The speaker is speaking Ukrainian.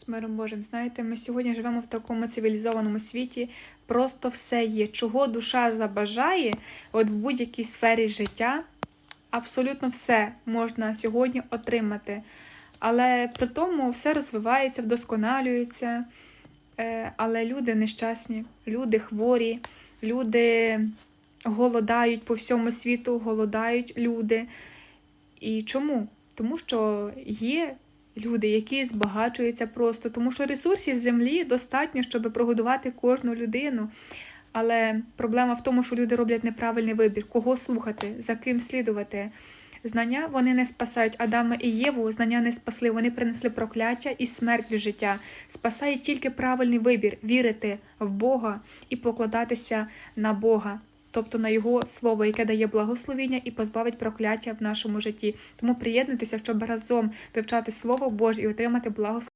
З миром Божим, знаєте, ми сьогодні живемо в такому цивілізованому світі. Просто все є. Чого душа забажає, от в будь-якій сфері життя, абсолютно все можна сьогодні отримати. Але при тому все розвивається, вдосконалюється. Е, Але люди нещасні, люди хворі, люди голодають по всьому світу, голодають люди. І чому? Тому що є люди, які збагачуються просто, тому що ресурсів землі достатньо, щоб прогодувати кожну людину. Але проблема в тому, що люди роблять неправильний вибір, кого слухати, за ким слідувати. Знання вони не спасають Адама і Єву, знання не спасли, вони принесли прокляття і смерть в життя. Спасає тільки правильний вибір вірити в Бога і покладатися на Бога, тобто на Його слово, яке дає благословіння і позбавить прокляття в нашому житті. Тому приєднуйтеся, щоб разом вивчати Слово Боже і отримати благословення.